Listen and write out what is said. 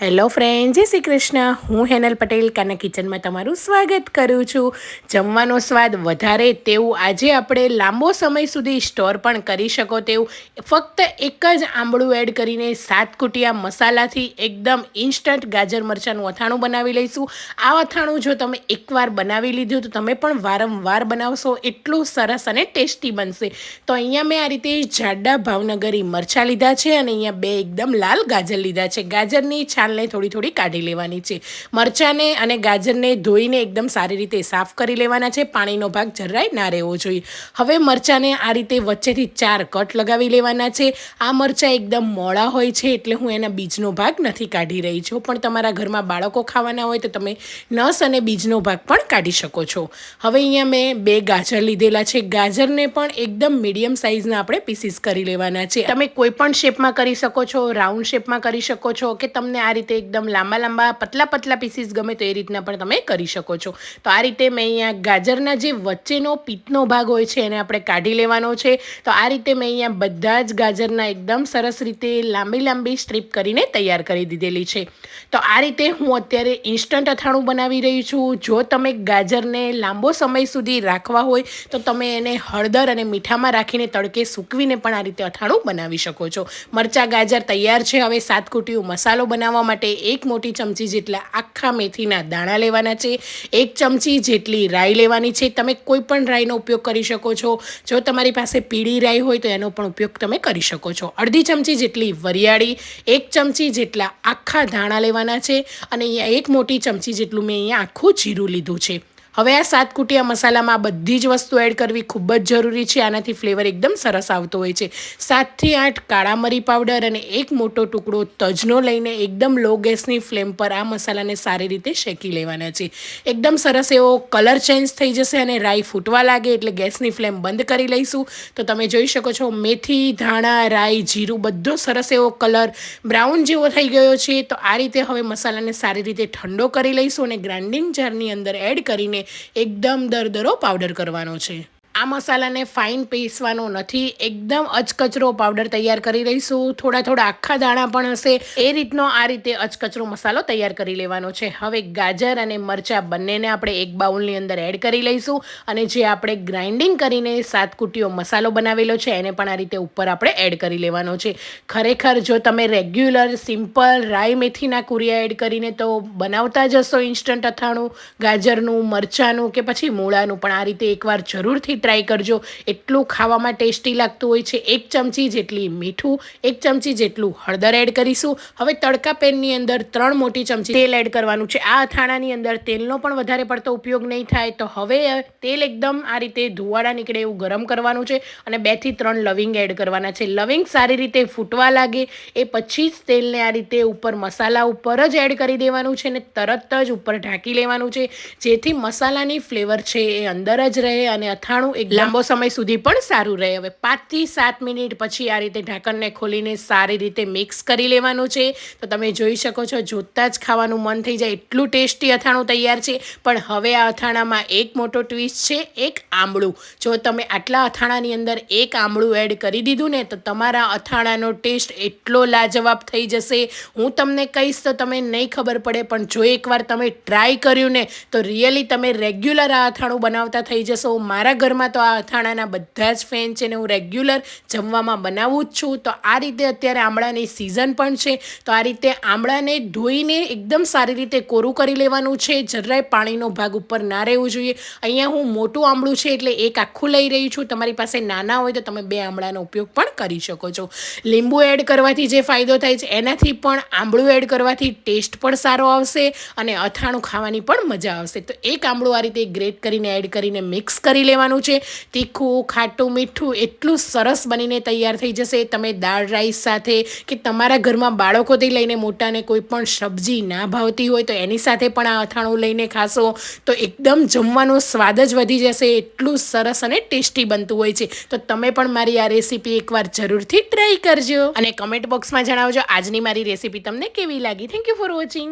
Hello friend, જય શ્રી કૃષ્ણ. હું હેનલ પટેલ, કાના કિચનમાં તમારું સ્વાગત કરું છું. જમવાનો સ્વાદ વધારે તેવું આજે આપણે લાંબો સમય સુધી સ્ટોર પણ કરી શકો તેવું. ફક્ત એક જ આંબળું એડ કરીને સાત કુટિયા મસાલાથી એકદમ ઇન્સ્ટન્ટ ગાજર મરચાંનું અથાણું બનાવી લઈશું. આ અથાણું જો તમે એકવાર બનાવી લીધું તો તમે પણ વારંવાર બનાવશો. એટલું સરસ અને ટેસ્ટી બનશે. તો અહીંયા મેં આ રીતે જાડા ભાવનગરી મરચાં લીધા છે અને અહીંયા બે એકદમ લાલ ગાજર લીધા છે. ગાજરની છાલ છાલને થોડી થોડી કાઢી લેવાની છે. મરચાંને અને ગાજરને ધોઈને એકદમ સારી રીતે સાફ કરી લેવાના છે. પાણીનો ભાગ જરાય ના રહેવો જોઈએ. હવે મરચાંને આ રીતે વચ્ચેથી ચાર કટ લગાવી લેવાના છે. આ મરચાં એકદમ મોડા હોય છે એટલે હું એના બીજનો ભાગ નથી કાઢી રહી છું. પણ તમારા ઘરમાં બાળકો ખાવાના હોય તો તમે નસ અને બીજનો ભાગ પણ કાઢી શકો છો. હવે અહીંયા મેં બે ગાજર લીધેલા છે. ગાજરને પણ એકદમ મીડિયમ સાઇઝના આપણે પીસીસ કરી લેવાના છે. તમે કોઈ પણ શેપમાં કરી શકો છો, રાઉન્ડ શેપમાં કરી શકો છો કે તમને આ રીતે એકદમ લાંબા લાંબા પતલા પતલા પીસીસ ગમે તો એ રીતના પણ તમે કરી શકો છો. તો આ રીતે મેં અહીંયા ગાજરના જે વચ્ચેનો પિત્તનો ભાગ હોય છે એને આપણે કાઢી લેવાનો છે. તો આ રીતે મેં અહીંયા બધા જ ગાજરના એકદમ સરસ રીતે લાંબી લાંબી સ્ટ્રીપ કરીને તૈયાર કરી દીધેલી છે. તો આ રીતે હું અત્યારે ઇન્સ્ટન્ટ અથાણું બનાવી રહી છું. જો તમે ગાજરને લાંબો સમય સુધી રાખવા હોય તો તમે એને હળદર અને મીઠામાં રાખીને તડકે સૂકવીને પણ આ રીતે અથાણું બનાવી શકો છો. મરચાં, ગાજર તૈયાર છે. હવે સાત કુટીયું મસાલો બનાવવા માટે એક મોટી ચમચી જેટલા આખા મેથીના દાણા લેવાના છે, એક ચમચી જેટલી રાઈ લેવાની છે. તમે કોઈ પણ રાઈનો ઉપયોગ કરી શકો છો. જો તમારી પાસે પીળી રાઈ હોય તો એનો પણ ઉપયોગ તમે કરી શકો છો. અડધી ચમચી જેટલી વરિયાળી, એક ચમચી જેટલા આખા ધાણા લેવાના છે અને અહીંયા એક મોટી ચમચી જેટલું મેં અહીંયા આખું જીરું લીધું છે. હવે આ સાત કુટિયા મસાલામાં બધી જ વસ્તુ એડ કરવી ખૂબ જ જરૂરી છે. આનાથી ફ્લેવર એકદમ સરસ આવતો હોય છે. સાતથી આઠ કાળા મરી પાવડર અને એક મોટો ટુકડો તજનો લઈને એકદમ લો ગેસની ફ્લેમ પર આ મસાલાને સારી રીતે શેકી લેવાના છે. એકદમ સરસ એવો કલર ચેન્જ થઈ જશે અને રાઈ ફૂટવા લાગે એટલે ગેસની ફ્લેમ બંધ કરી લઈશું. તો તમે જોઈ શકો છો મેથી, ધાણા, રાઈ, જીરું બધો સરસ એવો કલર બ્રાઉન જેવો થઈ ગયો છે. તો આ રીતે હવે મસાલાને સારી રીતે ઠંડો કરી લઈશું અને ગ્રાઇન્ડિંગ જારની અંદર એડ કરીને એકદમ દરદરો પાવડર કરવાનો છે. આ મસાલાને ફાઇન પીસવાનો નથી. એકદમ અચકચરો પાવડર તૈયાર કરી રહીશું થોડા થોડા આખા દાણા પણ હશે. એ રીતનો આ રીતે અચકચરો મસાલો તૈયાર કરી લેવાનો છે. હવે ગાજર અને મરચાં બંનેને આપણે એક બાઉલની અંદર એડ કરી લઈશું અને જે આપણે ગ્રાઇન્ડિંગ કરીને સાત કુટીઓ મસાલો બનાવેલો છે, એને પણ આ રીતે ઉપર આપણે એડ કરી લેવાનો છે. ખરેખર જો તમે રેગ્યુલર સિમ્પલ રાઈ મેથીના કુરિયા એડ કરીને તો બનાવતા જશો ઇન્સ્ટન્ટ અથાણું. ગાજરનું, મરચાંનું કે પછી મૂળાનું પણ આ રીતે એકવાર જરૂરથી ટ્રાય કરજો. એટલું ખાવામાં ટેસ્ટી લાગતું હોય છે. એક ચમચી જેટલી મીઠું, એક ચમચી જેટલું હળદર એડ કરીશું. હવે તડકા પેનની અંદર ત્રણ મોટી ચમચી તેલ એડ કરવાનું છે. આ અથાણાની અંદર તેલનો પણ વધારે પડતો ઉપયોગ નહીં થાય. તો હવે તેલ એકદમ આ રીતે ધુવાડા નીકળે એવું ગરમ કરવાનું છે અને બેથી ત્રણ લવિંગ એડ કરવાના છે. લવિંગ સારી રીતે ફૂટવા લાગે એ પછી જ તેલને આ રીતે ઉપર મસાલા ઉપર જ એડ કરી દેવાનું છે ને તરત જ ઉપર ઢાંકી લેવાનું છે. જેથી મસાલાની ફ્લેવર છે એ અંદર જ રહે અને અથાણું એક લાંબો સમય સુધી પણ સારું રહે. હવે પાંચથી સાત મિનિટ પછી આ રીતે ઢાંકણને ખોલીને સારી રીતે મિક્સ કરી લેવાનું છે. તો તમે જોઈ શકો છો, જોતાં જ ખાવાનું મન થઈ જાય. એટલું ટેસ્ટી અથાણું તૈયાર છે. પણ હવે આ અથાણામાં એક મોટો ટ્વિસ્ટ છે, એક આંબળું. જો તમે આટલા અથાણાની અંદર એક આંબળું એડ કરી દીધું ને, તો તમારા અથાણાનો ટેસ્ટ એટલો લાજવાબ થઈ જશે. હું તમને કહીશ તો તમે નહીં ખબર પડે, પણ જો એકવાર તમે ટ્રાય કર્યું ને, તો રિયલી તમે રેગ્યુલર આ અથાણું બનાવતા થઈ જશો. મારા ઘરમાં તો આ અથાણાના બધા જ ફેન છે ને હું રેગ્યુલર જમવામાં બનાવું જ છું. તો આ રીતે અત્યારે આમળાની સિઝન પણ છે. તો આ રીતે આમળાને ધોઈને એકદમ સારી રીતે કોરું કરી લેવાનું છે. જરાય પાણીનો ભાગ ઉપર ના રહેવું જોઈએ. અહીંયા હું મોટું આમળું છે એટલે એક આખું લઈ રહી છું. તમારી પાસે નાના હોય તો તમે બે આમળાનો ઉપયોગ પણ કરી શકો છો. લીંબુ એડ કરવાથી જે ફાયદો થાય છે, એનાથી પણ આંબળું એડ કરવાથી ટેસ્ટ પણ સારો આવશે અને અથાણું ખાવાની પણ મજા આવશે. તો એક આંબળું આ રીતે ગ્રેટ કરીને એડ કરીને મિક્સ કરી લેવાનું છે. છે. તીખું, ખાટું, મીઠું એટલું સરસ બનીને તૈયાર થઈ જશે. તમે દાળ, રાઈસ સાથે કે તમારા ઘરમાં બાળકોથી લઈને મોટાને કોઈ પણ સબ્જી ના ભાવતી હોય તો એની સાથે પણ આ અથાણું લઈને ખાશો તો એકદમ જમવાનો સ્વાદ જ વધી જશે. એટલું સરસ અને ટેસ્ટી બનતું હોય છે. તો તમે પણ મારી આ રેસીપી એકવાર જરૂરથી ટ્રાય કરજો. અને કમેન્ટ બોક્સમાં જણાવજો આજની મારી રેસીપી તમને કેવી લાગી. Thank you for watching